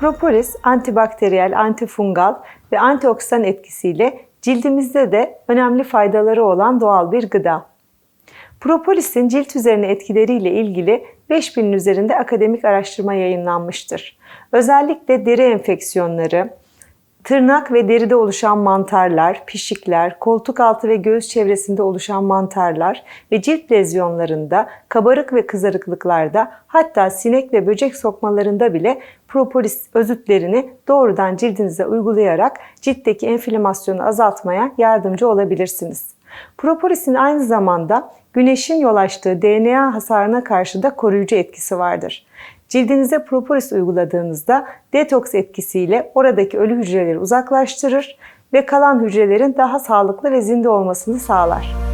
Propolis antibakteriyel, antifungal ve antioksidan etkisiyle cildimizde de önemli faydaları olan doğal bir gıda. Propolis'in cilt üzerine etkileriyle ilgili 5000'in üzerinde akademik araştırma yayınlanmıştır. Özellikle deri enfeksiyonları, tırnak ve deride oluşan mantarlar, pişikler, koltuk altı ve göğüs çevresinde oluşan mantarlar ve cilt lezyonlarında, kabarık ve kızarıklıklarda hatta sinek ve böcek sokmalarında bile propolis özütlerini doğrudan cildinize uygulayarak ciltteki enflamasyonu azaltmaya yardımcı olabilirsiniz. Propolis'in aynı zamanda güneşin yol açtığı DNA hasarına karşı da koruyucu etkisi vardır. Cildinize propolis uyguladığınızda detoks etkisiyle oradaki ölü hücreleri uzaklaştırır ve kalan hücrelerin daha sağlıklı ve zinde olmasını sağlar.